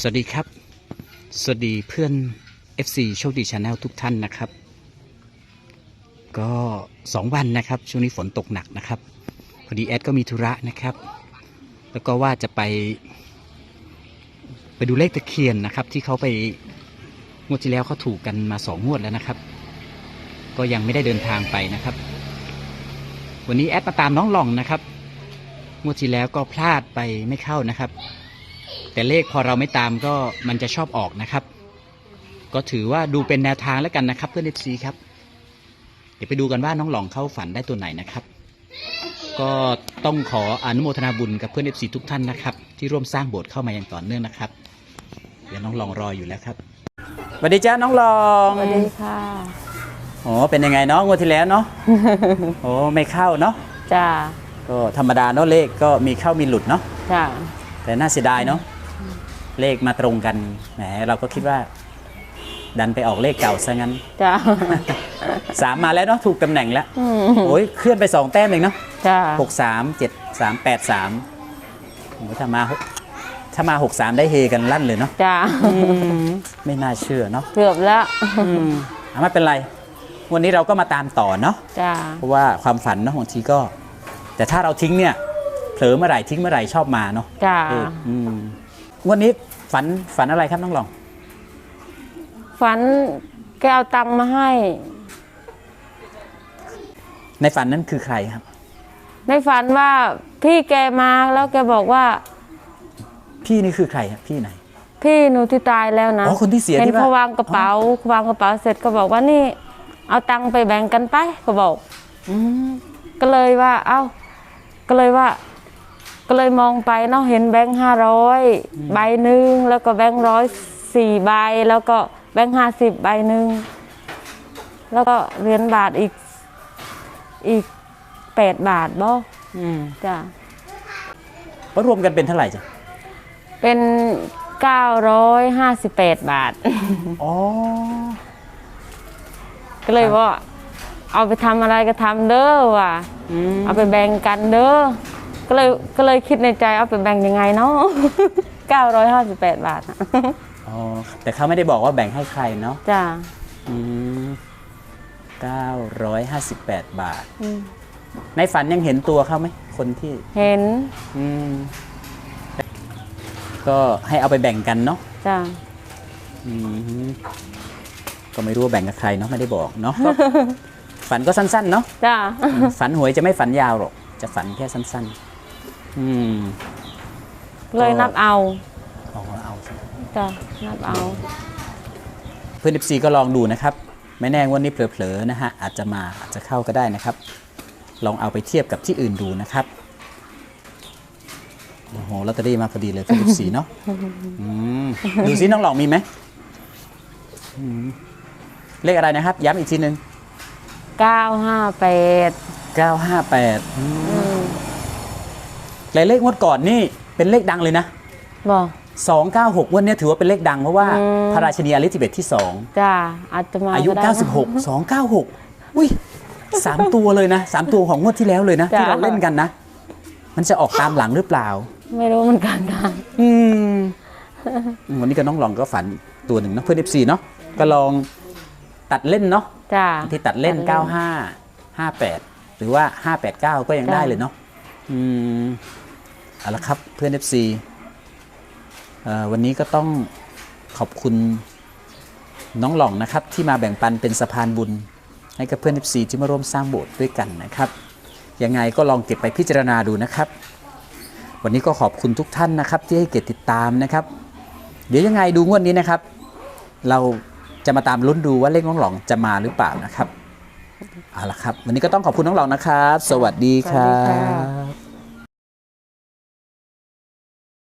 สวัสดีครับ สวัสดีเพื่อน FC โชคดีชาแนลทุกท่านนะครับ ก็สองวันนะครับ ช่วงนี้ฝนตกหนักนะครับ พอดีแอดก็มีธุระนะครับ แล้วก็ว่าจะไป ไปดูเลขตะเคียนนะครับ ที่เขาไปงวดที่แล้วเขาถูกกันมาสองงวดแล้วนะครับ ก็ยังไม่ได้เดินทางไปนะครับ วันนี้แอดมาตามน้องหล่องนะครับ งวดที่แล้วก็พลาดไปไม่เข้านะครับ แต่เลขพอเราไม่ตามก็มันจะชอบออกนะครับ ก็ถือว่าดูเป็นแนวทางแล้วกันนะครับ เพื่อนเอฟซีครับ เดี๋ยวไปดูกันว่าน้องหลองเข้าฝันได้ตัวไหนนะครับ ก็ต้องขออนุโมทนาบุญกับเพื่อนเอฟซีทุกท่านนะครับ ที่ร่วมสร้างโบสถ์เข้ามาอย่างต่อเนื่องนะครับ เดี๋ยวน้องหลองรออยู่แล้วครับสวัสดีจ้าน้องหลองสวัสดีค่ะโอ้เป็นยังไงเนาะงวดที่แล้วเนาะโอ้ไม่เข้าเนาะจ้าก็ธรรมดาเนาะเลขก็มีเข้ามีหลุดเนาะจ้าแต่น่าเสียดายเนาะ เลขมาตรงกันแหมเราก็คิดว่า ดันไปออกเลขเก่าซะงั้นจ้าสามมาแล้วเนาะถูกตำแหน่งแล้วอืมโอ้ยเคลื่อนไปสองแต้มเองเนาะจ้าหกสามเจ็ดสามแปดสามโอ้ถ้ามาหกถ้ามาหกสามได้เฮกันลั่นเลยเนาะจ้าไม่น่าเชื่อเนาะเกือบแล้วอะไม่เป็นไร วันนี้เราก็มาตามต่อเนาะจ้าเพราะว่าความฝันเนาะบางทีก็ แต่ถ้าเราทิ้งเนี่ยเผลอเมื่อไหร่ทิ้งเมื่อไหร่ชอบมาเนาะจ้าเอออืม วันนี้ฝันฝันอะไรครับน้องหลอง ฝันแกเอาตังค์มาให้ ในฝันนั้นคือใครครับ ในฝันว่าพี่แกมาแล้วแกบอกว่า พี่นี่คือใครครับพี่ไหน พี่หนูที่ตายแล้วนะอ๋อคนที่เสียเห็นที่ว่า เขาวางกระเป๋าวางกระเป๋าเสร็จก็บอกว่านี่ เอาตังค์ไปแบ่งกันไปก็บอกก็เลยว่า เอ้า ก็เลยว่า ก็เลยมองไปเนาะเห็นแบงค์ห้าร้อยใบหนึ่งแล้วก็แบงค์ร้อยสี่ใบแล้วก็แบงค์ห้าสิบใบหนึ่งแล้วก็เหรียญบาทอีกอีกแปดบาทบ่จ้ะก็รวมกันเป็นเท่าไหร่จ้ะเป็นเก้าร้อยห้าสิบแปดบาท อ๋อ ก็เลยว่าเอาไปทำอะไรก็ทำเด้อว่ะเอาไปแบ่งกันเด้อ ก็เลยก็เลยคิดในใจเอาไปแบ่งยังไงเนาะ 958 บาทอะอ๋อแต่เขาไม่ได้บอกว่าแบ่งให้ใครเนาะจ้าอืม958 บาท อืมในฝันยังเห็นตัวเขาไหมคนที่เห็นอืมก็ให้เอาไปแบ่งกันเนาะจ้าอืมก็ไม่รู้ว่าแบ่งกับใครเนาะไม่ได้บอกเนาะก็ ฝันก็สั้นๆเนาะจ้า ฝันหวยจะไม่ฝันยาวหรอก จะฝันแค่สั้นๆ อืมเลยนับเอาเอาเอาสิจ้านับเอา เพื่อน FC ก็ลองดูนะครับ ไม่แน่งวันนี้เผลอๆนะฮะอาจจะมาอาจจะเข้าก็ได้นะครับ ลองเอาไปเทียบกับที่อื่นดูนะครับโอ้โหลอตเตอรี่มาพอดีเลยเพื่อน FC เนาะอืมดูซิน้องหลองมีไหมอืมเลขอะไรนะครับ ย้ำอีกทีหนึ่ง958 958อืมอืม หลายเลขงวดก่อนนี่เป็นเลขดังเลยนะบอก296วันนี้ถือว่าเป็นเลขดังเพราะว่าอืมพระราชินีอลิซาเบธที่2จ้าอาจจะมาอายุก็ได้นะ96 296 อุ้ยสามตัวเลยนะสามตัวของงวดที่แล้วเลยนะ จ้ะ ที่เราเล่นกันนะ มันจะออกตามหลังหรือเปล่า ไม่รู้เหมือนกันค่ะอืม วันนี้ก็น้องลองก็ฝันตัวหนึ่งนะเพื่อน FC เนาะก็ลองตัดเล่นเนาะจ้า ที่ตัดเล่น 95 58 หรือว่า 589 ก็ยังจ้ะได้เลยเนาะ อืมเอาละครับเพื่อน FC เอ่อวันนี้ก็ต้องขอบคุณน้องหล่องนะครับ ที่มาแบ่งปันเป็นสะพานบุญ ให้กับเพื่อน FC ที่มาร่วมสร้างโบสถ์ด้วยกันนะครับยังไงก็ลองเก็บไปพิจารณาดูนะครับ วันนี้ก็ขอบคุณทุกท่านนะครับ ที่ให้เกียรติติดตามนะครับ เดี๋ยวยังไงดูงวดนี้นะครับ เราจะมาตามลุ้นดูว่าเลขน้องหลองจะมาหรือเปล่านะครับเอาละครับ วันนี้ก็ต้องขอบคุณน้องหลองนะครับ สวัสดีครัสวัสดีค่ะ บ